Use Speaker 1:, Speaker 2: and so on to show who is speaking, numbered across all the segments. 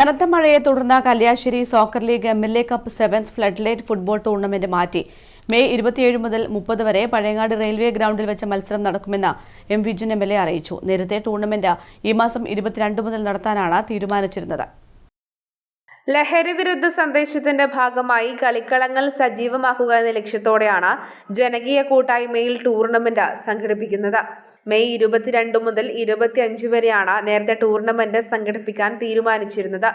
Speaker 1: കനത്ത മഴയെ തുടർന്ന് Kalliasseri soccer league M L A cup sevens floodlight football tournament മാറ്റി. മെയ് ഇരുപത്തിയേഴ് മുതൽ മുപ്പത് വരെ പഴയങ്ങാട് റെയിൽവേ ഗ്രൗണ്ടിൽ വെച്ച് മത്സരം നടക്കുമെന്ന് എം വിജയൻ എ അറിയിച്ചു. നേരത്തെ ടൂർണമെന്റ് ഈ മാസം ഇരുപത്തിരണ്ട് മുതൽ നടത്താനാണ് തീരുമാനിച്ചിരുന്നത്.
Speaker 2: ലഹരി വിരുദ്ധ സന്ദേശത്തിന്റെ ഭാഗമായി കളിക്കളങ്ങൾ സജീവമാക്കുക എന്ന ലക്ഷ്യത്തോടെയാണ് ജനകീയ കൂട്ടായ്മയിൽ ടൂർണമെന്റ് സംഘടിപ്പിക്കുന്നത്. മെയ് ഇരുപത്തിരണ്ട് മുതൽ ഇരുപത്തിയഞ്ച് വരെയാണ് നേരത്തെ ടൂർണമെന്റ് സംഘടിപ്പിക്കാൻ തീരുമാനിച്ചിരുന്നത്.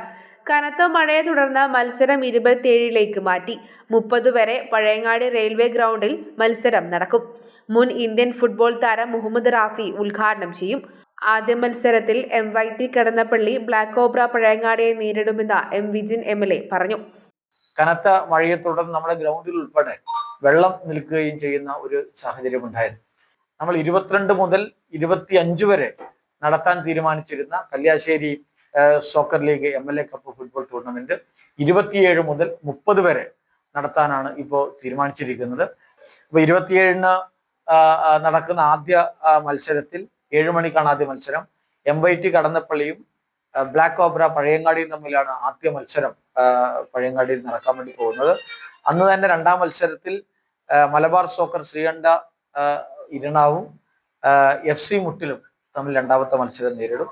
Speaker 2: കനത്ത മഴയെ തുടർന്ന് മത്സരം ഇരുപത്തിയേഴിലേക്ക് മാറ്റി. മുപ്പത് വരെ പഴയങ്ങാടി റെയിൽവേ ഗ്രൗണ്ടിൽ മത്സരം നടക്കും. മുൻ ഇന്ത്യൻ ഫുട്ബോൾ താരം മുഹമ്മദ് റാഫി ഉദ്ഘാടനം ചെയ്യും. ആദ്യ മത്സരത്തിൽ M Y T Kadannappalli black cobra പഴയങ്ങാടിയെ നേരിടുമെന്ന് M Vijin M L A പറഞ്ഞു.
Speaker 3: കനത്ത മഴയെ തുടർന്ന് നമ്മുടെ ഗ്രൗണ്ടിൽ ഉൾപ്പെടെ വെള്ളം നിൽക്കുകയും ചെയ്യുന്ന ഒരു സാഹചര്യം ഉണ്ടായിരുന്നു. നമ്മൾ ഇരുപത്തിരണ്ട് മുതൽ ഇരുപത്തി അഞ്ച് വരെ നടത്താൻ തീരുമാനിച്ചിരുന്ന Kalliasseri soccer league M L A cup football tournament ഇരുപത്തിയേഴ് മുതൽ മുപ്പത് വരെ നടത്താനാണ് ഇപ്പോൾ തീരുമാനിച്ചിരിക്കുന്നത്. അപ്പൊ ഇരുപത്തിയേഴിന് നടക്കുന്ന ആദ്യ മത്സരത്തിൽ ഏഴ് മണിക്കാണ് ആദ്യ മത്സരം. എം വൈ ടി കടന്നപ്പള്ളിയും ബ്ലാക്ക് കോബ്ര പഴയങ്ങാടിയും തമ്മിലാണ് ആദ്യ മത്സരം പഴയങ്ങാടിയിൽ നടക്കാൻ വേണ്ടി പോകുന്നത്. അന്ന് തന്നെ രണ്ടാം മത്സരത്തിൽ മലബാർ സോക്കർ ശ്രീകണ്ഠ ഇരണാവും എഫ് സി മുട്ടിലും തമ്മിൽ രണ്ടാമത്തെ മത്സരം നേരിടും.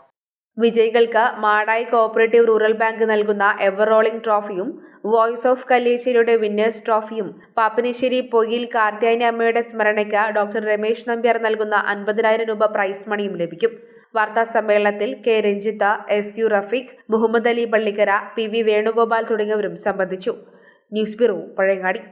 Speaker 2: വിജയികൾക്ക് മാടായി കോഓപ്പറേറ്റീവ് റൂറൽ ബാങ്ക് നൽകുന്ന എവർ റോളിംഗ് ട്രോഫിയും വോയിസ് ഓഫ് കല്ലേശ്ശേരിയുടെ വിന്നേഴ്സ് ട്രോഫിയും പാപ്പനശ്ശേരി പൊയ്യിൽ കാർത്യായനി അമ്മയുടെ സ്മരണയ്ക്ക് ഡോക്ടർ രമേശ് നമ്പ്യാർ നൽകുന്ന അൻപതിനായിരം രൂപ പ്രൈസ് മണിയും ലഭിക്കും. വാർത്താ സമ്മേളനത്തിൽ K Ranjith S U Rafeeq Muhammad Ali Pallikkara P V Venugopal തുടങ്ങിയവരും സംബന്ധിച്ചു. News bureau Pazhayangadi.